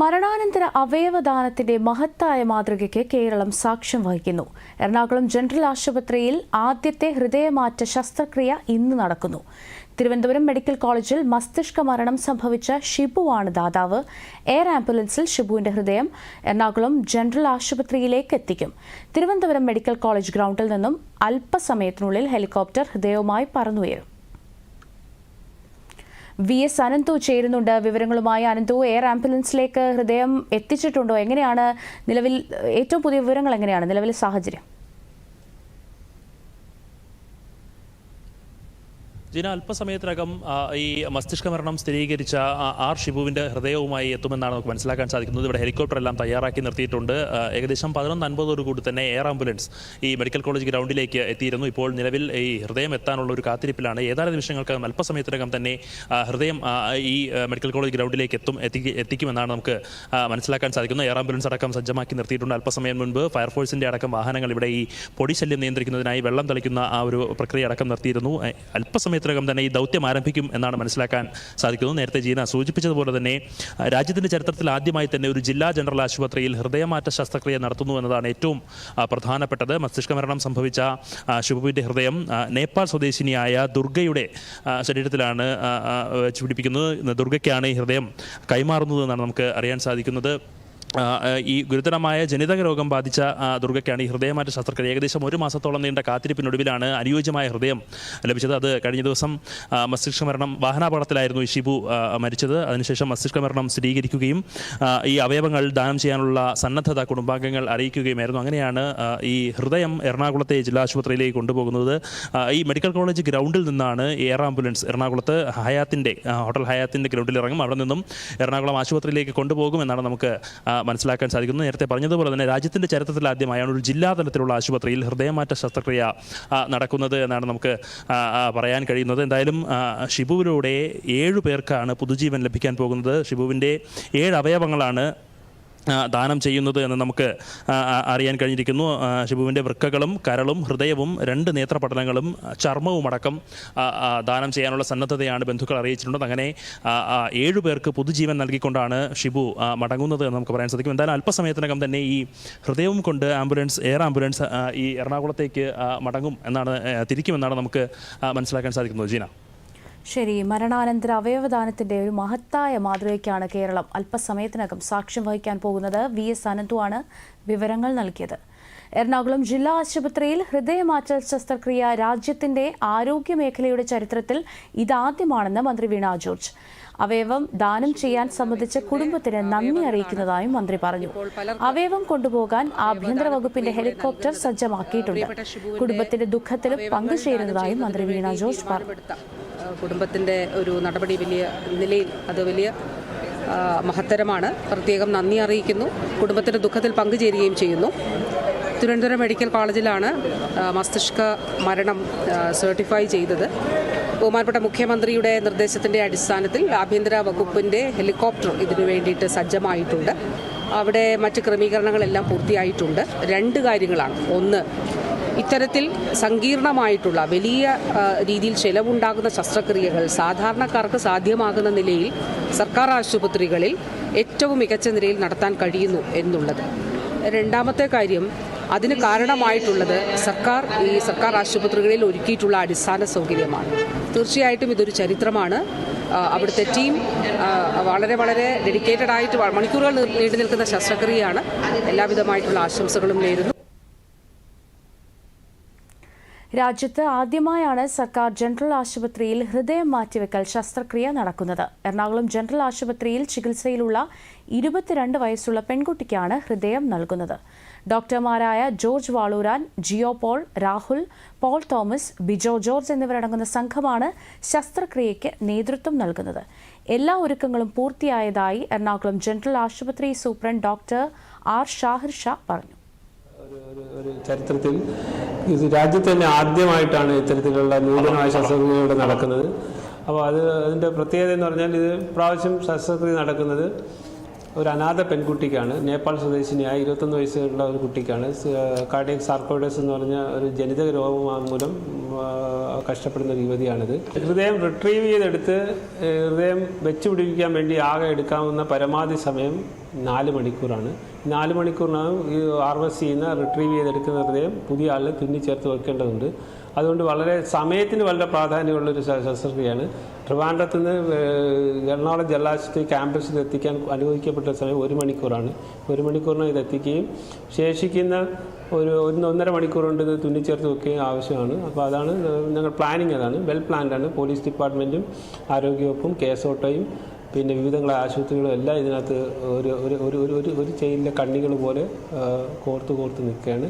മരണാനന്തര അവയവദാനത്തിന്റെ മഹത്തായ മാതൃകയ്ക്ക് കേരളം സാക്ഷ്യം വഹിക്കുന്നു. എറണാകുളം ജനറൽ ആശുപത്രിയിൽ ആദ്യത്തെ ഹൃദയമാറ്റ ശസ്ത്രക്രിയ ഇന്ന് നടക്കുന്നു. തിരുവനന്തപുരം മെഡിക്കൽ കോളേജിൽ മസ്തിഷ്ക മരണം സംഭവിച്ച ഷിബുവാണ് ദാതാവ്. എയർ ആംബുലൻസിൽ ഷിബുവിന്റെ ഹൃദയം എറണാകുളം ജനറൽ ആശുപത്രിയിലേക്ക് എത്തിക്കും. തിരുവനന്തപുരം മെഡിക്കൽ കോളേജ് ഗ്രൗണ്ടിൽ നിന്നും അല്പസമയത്തിനുള്ളിൽ ഹെലികോപ്റ്റർ ഹൃദയവുമായി പറന്നുയരും. വി എസ് അനന്തു ചേരുന്നുണ്ട്. വിവരങ്ങളുമായി അനന്തു എയർ ആംബുലൻസിലേക്ക് ഹൃദയം എത്തിച്ചിട്ടുണ്ടോ? എങ്ങനെയാണ് നിലവിൽ ഏറ്റവും പുതിയ വിവരങ്ങൾ എങ്ങനെയാണ് നിലവിലെ സാഹചര്യം? ജിന അല്പസമയത്തിനകം ഈ മസ്തിഷ്ക മരണം സ്ഥിരീകരിച്ച ആർ ഷിബുവിന്റെ ഹൃദയവുമായി എത്തുമെന്നാണ് നമുക്ക് മനസ്സിലാക്കാൻ സാധിക്കുന്നത്. ഇവിടെ ഹെലികോപ്റ്റർ എല്ലാം തയ്യാറാക്കി നിർത്തിയിട്ടുണ്ട്. ഏകദേശം പതിനൊന്ന് അൻപതോടുകൂടി തന്നെ എയർ ആംബുലൻസ് ഈ മെഡിക്കൽ കോളേജ് ഗ്രൗണ്ടിലേക്ക് എത്തിയിരുന്നു. ഇപ്പോൾ നിലവിൽ ഈ ഹൃദയം എത്താനുള്ള ഒരു കാത്തിരിപ്പിലാണ്. ഏതാനും നിമിഷങ്ങൾക്കകം അല്പസമയത്തിനകം തന്നെ ഹൃദയം ഈ മെഡിക്കൽ കോളേജ് ഗ്രൗണ്ടിലേക്ക് എത്തും എത്തിക്ക് എത്തിക്കുമെന്നാണ് നമുക്ക് മനസ്സിലാക്കാൻ സാധിക്കുന്നത്. എയർ ആംബുലൻസ് അടക്കം സജ്ജമാക്കി നിർത്തിയിട്ടുണ്ട്. അല്പസമയം മുൻപ് ഫയർഫോഴ്സിന്റെ അടക്കം വാഹനങ്ങൾ ഇവിടെ ഈ പൊടിശല്യം നിയന്ത്രിക്കുന്നതിനായി വെള്ളം തളിക്കുന്ന ആ ഒരു പ്രക്രിയ അടക്കം നിർത്തിയിരുന്നു. എ, അല്പസമയത്തിനകം തന്നെ ഈ ദൗത്യം ആരംഭിക്കും എന്നാണ് മനസ്സിലാക്കാൻ സാധിക്കുന്നത്. നേരത്തെ ജീന സൂചിപ്പിച്ചതുപോലെ തന്നെ രാജ്യത്തിന്റെ ചരിത്രത്തിൽ ആദ്യമായി തന്നെ ഒരു ജില്ലാ ജനറൽ ആശുപത്രിയിൽ ഹൃദയമാറ്റ ശസ്ത്രക്രിയ നടത്തുന്നു എന്നതാണ് ഏറ്റവും പ്രധാനപ്പെട്ടത്. മസ്തിഷ്കമരണം സംഭവിച്ച ശുഭുവിന്റെ ഹൃദയം നേപ്പാൾ സ്വദേശിനിയായ ദുർഗയുടെ ശരീരത്തിലാണ് വെച്ച് പിടിപ്പിക്കുന്നത്. ദുർഗയ്ക്കാണ് ഈ ഹൃദയം കൈമാറുന്നത് എന്നാണ് നമുക്ക് അറിയാൻ സാധിക്കുന്നത്. ഈ ഗുരുതരമായ ജനിതക രോഗം ബാധിച്ച ദുർഗയ്ക്കാണ് ഈ ഹൃദയമാറ്റ ശസ്ത്രക്രിയ. ഏകദേശം ഒരു മാസത്തോളം നീണ്ട കാത്തിരിപ്പിനൊടുവിലാണ് അനുയോജ്യമായ ഹൃദയം ലഭിച്ചത്. അത് കഴിഞ്ഞ ദിവസം മസ്തിഷ്ക മരണം വാഹനാപകടത്തിലായിരുന്നു ഷിബു മരിച്ചത്. അതിനുശേഷം മസ്തിഷ്ക മരണം സ്ഥിരീകരിക്കുകയും ഈ അവയവങ്ങൾ ദാനം ചെയ്യാനുള്ള സന്നദ്ധത കുടുംബാംഗങ്ങൾ അറിയിക്കുകയുമായിരുന്നു. അങ്ങനെയാണ് ഈ ഹൃദയം എറണാകുളത്തെ ജില്ലാ ആശുപത്രിയിലേക്ക് കൊണ്ടുപോകുന്നത്. ഈ മെഡിക്കൽ കോളേജ് ഗ്രൗണ്ടിൽ നിന്നാണ് എയർ ആംബുലൻസ് എറണാകുളത്ത് ഹയാത്തിന്റെ ഹോട്ടൽ ഹയാത്തിന്റെ ഗ്രൗണ്ടിൽ ഇറങ്ങും അവിടെ നിന്നും എറണാകുളം ആശുപത്രിയിലേക്ക് കൊണ്ടുപോകുമെന്നാണ് നമുക്ക് മനസ്സിലാക്കാൻ സാധിക്കുന്നു. നേരത്തെ പറഞ്ഞതുപോലെ തന്നെ രാജ്യത്തിന്റെ ചരിത്രത്തിൽ ആദ്യമായാണ് ഒരു ജില്ലാതലത്തിലുള്ള ആശുപത്രിയിൽ ഹൃദയമാറ്റ ശസ്ത്രക്രിയ നടക്കുന്നത് എന്നാണ് നമുക്ക് പറയാൻ കഴിയുന്നത്. എന്തായാലും ഷിബുവിലൂടെ ഏഴ് പേർക്കാണ് പുതുജീവൻ ലഭിക്കാൻ പോകുന്നത്. ഷിബുവിന്റെ ഏഴ് അവയവങ്ങളാണ് ദാനം ചെയ്യുന്നത് എന്ന് നമുക്ക് അറിയാൻ കഴിഞ്ഞിരിക്കുന്നു. ശിബുവിന്റെ വൃക്കകളും കരളും ഹൃദയവും രണ്ട് നേത്രപടലങ്ങളും ചർമ്മവും അടക്കം ദാനം ചെയ്യാനുള്ള സന്നദ്ധതയാണ് ബന്ധുക്കൾ അറിയിച്ചിട്ടുള്ളത് അങ്ങനെ ഏഴു പേർക്ക് പുതുജീവൻ നൽകിക്കൊണ്ടാണ് ഷിബു മടങ്ങുന്നത് എന്ന് നമുക്ക് പറയാൻ സാധിക്കും. എന്തായാലും അല്പസമയത്തിനകം തന്നെ ഈ ഹൃദയവും കൊണ്ട് ആംബുലൻസ് എയർ ആംബുലൻസ് ഈ എറണാകുളത്തേക്ക് മടങ്ങും എന്നാണ് തിരിക്കുമെന്നാണ് നമുക്ക് മനസ്സിലാക്കാൻ സാധിക്കുന്നത്. ജീന. ശരി മരണാനന്തര അവയവദാനത്തിന്റെ ഒരു മഹത്തായ മാതൃകയ്ക്കാണ് കേരളം അല്പസമയത്തിനകം സാക്ഷ്യം വഹിക്കാൻ പോകുന്നത്. വി. എസ്. അനന്തുവാണ് വിവരങ്ങൾ നൽകിയത്. എറണാകുളം ജില്ലാ ആശുപത്രിയിൽ ഹൃദയമാറ്റൽ ശസ്ത്രക്രിയ രാജ്യത്തിന്റെ ആരോഗ്യ മേഖലയുടെ ചരിത്രത്തിൽ ഇതാദ്യമാണെന്ന് മന്ത്രി വീണ ജോർജ്. അവയവം ദാനം ചെയ്യാൻ സംബന്ധിച്ച കുടുംബത്തിന് നന്ദി അറിയിക്കുന്നതായും മന്ത്രി പറഞ്ഞു. അവയവം കൊണ്ടുപോകാൻ ആഭ്യന്തര വകുപ്പിന്റെ ഹെലികോപ്റ്റർ സജ്ജമാക്കിയിട്ടുണ്ട്. കുടുംബത്തിന്റെ ദുഃഖത്തിലും പങ്കുചേരുന്നതായും മന്ത്രി വീണ ജോർജ് പറഞ്ഞു. കുടുംബത്തിന്റെ ഒരു നടപടി വലിയ നിലയിൽ അത് വലിയ മഹത്തരമാണ്. പ്രത്യേകം നന്ദി അറിയിക്കുന്നു. കുടുംബത്തിന്റെ ദുഃഖത്തിൽ പങ്കുചേരുകയും ചെയ്യുന്നു. തിരുവനന്തപുരം മെഡിക്കൽ കോളേജിലാണ് മസ്തിഷ്ക മരണം സർട്ടിഫൈ ചെയ്തത്. ബഹുമാനപ്പെട്ട മുഖ്യമന്ത്രിയുടെ നിർദ്ദേശത്തിന്റെ അടിസ്ഥാനത്തിൽ ആഭ്യന്തര വകുപ്പിന്റെ ഹെലികോപ്റ്റർ ഇതിനു വേണ്ടിയിട്ട് സജ്ജമായിട്ടുണ്ട്. അവിടെ മറ്റ് ക്രമീകരണങ്ങളെല്ലാം പൂർത്തിയായിട്ടുണ്ട്. രണ്ട് കാര്യങ്ങളാണ്. ഒന്ന് ഇത്തരത്തിൽ സങ്കീർണമായിട്ടുള്ള വലിയ രീതിയിൽ ചെലവുണ്ടാകുന്ന ശസ്ത്രക്രിയകൾ സാധാരണക്കാർക്ക് സാധ്യമാകുന്ന നിലയിൽ സർക്കാർ ആശുപത്രികളിൽ ഏറ്റവും മികച്ച നിലയിൽ നടത്താൻ കഴിയുന്നു എന്നുള്ളത്. രണ്ടാമത്തെ കാര്യം അതിന് കാരണമായിട്ടുള്ളത് സർക്കാർ ഈ സർക്കാർ ആശുപത്രികളിൽ ഒരുക്കിയിട്ടുള്ള അടിസ്ഥാന സൗകര്യമാണ്. തീർച്ചയായിട്ടും ഇതൊരു ചരിത്രമാണ്. അവിടുത്തെ ടീം വളരെ വളരെ ഡെഡിക്കേറ്റഡ് ആയിട്ട് മണിക്കൂറുകൾ നീണ്ടു നിൽക്കുന്ന ശസ്ത്രക്രിയയാണ്. എല്ലാവിധമായിട്ടുള്ള ആശംസകളും നേരുന്നു. രാജ്യത്ത് ആദ്യമായാണ് സർക്കാർ ജനറൽ ആശുപത്രിയിൽ ഹൃദയം മാറ്റിവെക്കൽ ശസ്ത്രക്രിയ നടക്കുന്നത്. എറണാകുളം ജനറൽ ആശുപത്രിയിൽ ചികിത്സയിലുള്ള ഇരുപത്തിരണ്ട് വയസ്സുള്ള പെൺകുട്ടിക്കാണ് ഹൃദയം നൽകുന്നത്. ഡോക്ടർമാരായ George Valooran Jio Paul Rahul Paul Thomas Bijo George എന്നിവരടങ്ങുന്ന സംഘമാണ് ശസ്ത്രക്രിയയ്ക്ക് നേതൃത്വം നൽകുന്നത്. എല്ലാ ഒരുക്കങ്ങളും പൂർത്തിയായതായി എറണാകുളം ജനറൽ ആശുപത്രി superintendent doctor R Shahir Shah പറഞ്ഞു. ഒരു ചരിത്രത്തിൽ ഇത് രാജ്യത്ത് തന്നെ ആദ്യമായിട്ടാണ് ഇത്തരത്തിലുള്ള നൂതനമായ ശസ്ത്രക്രിയ ഇവിടെ നടക്കുന്നത്. അപ്പോൾ അത് അതിന്റെ പ്രത്യേകത എന്ന് പറഞ്ഞാൽ ഇത് പ്രാവശ്യം ശസ്ത്രക്രിയ നടക്കുന്നത് ഒരു അനാഥ പെൺകുട്ടിക്കാണ്. നേപ്പാൾ സ്വദേശിനിയായ ഇരുപത്തൊന്ന് വയസ്സുള്ള ഒരു കുട്ടിക്കാണ്. കാർഡിയക് സാർക്കോയിഡസ് എന്ന് പറഞ്ഞ ഒരു ജനിതക രോഗം മൂലം കഷ്ടപ്പെടുന്ന ഒരു യുവതിയാണിത്. ഹൃദയം റിട്രീവ് ചെയ്തെടുത്ത് ഹൃദയം വെച്ചുപിടിപ്പിക്കാൻ വേണ്ടി ആകെ എടുക്കാവുന്ന പരമാവധി സമയം നാല് മണിക്കൂറാണ്. നാല് മണിക്കൂറിനകം ഈ ഹാർവസ്റ്റ് ചെയ്യുന്ന റിട്രീവ് ചെയ്തെടുക്കുന്ന ഹൃദയം പുതിയ ആളിൽ തുന്നിച്ചേർത്ത് വെക്കേണ്ടതുണ്ട്. അതുകൊണ്ട് വളരെ സമയത്തിന് വളരെ പ്രാധാന്യമുള്ളൊരു ശസ്ത്രക്രിയയാണ്. ട്രിവാൻഡ്രത്ത് നിന്ന് എറണാകുളം ജലാശയത്തിൽ ക്യാമ്പസിൽ എത്തിക്കാൻ അനുവദിക്കപ്പെട്ട സമയം ഒരു മണിക്കൂറാണ്. ഒരു മണിക്കൂറിന് ഇത് എത്തിക്കുകയും ശേഷിക്കുന്ന ഒരു ഒന്ന് ഒന്നര മണിക്കൂർ കൊണ്ട് ഇത് തുന്നിച്ചേർത്ത് വെക്കുകയും ആവശ്യമാണ്. അപ്പോൾ അതാണ് ഞങ്ങൾ പ്ലാനിങ് അതാണ്. വെൽ പ്ലാൻഡ് ആണ്. പോലീസ് ഡിപ്പാർട്ട്മെന്റും ആരോഗ്യവകുപ്പും കേസോട്ടയും പിന്നെ വിവിധങ്ങളെ ആശുപത്രികളും എല്ലാം ഇതിനകത്ത് ഒരു ഒരു ഒരു ഒരു ഒരു ചെയിനിലെ കണ്ണികൾ പോലെ കോർത്ത് കോർത്ത് നിൽക്കുകയാണ്.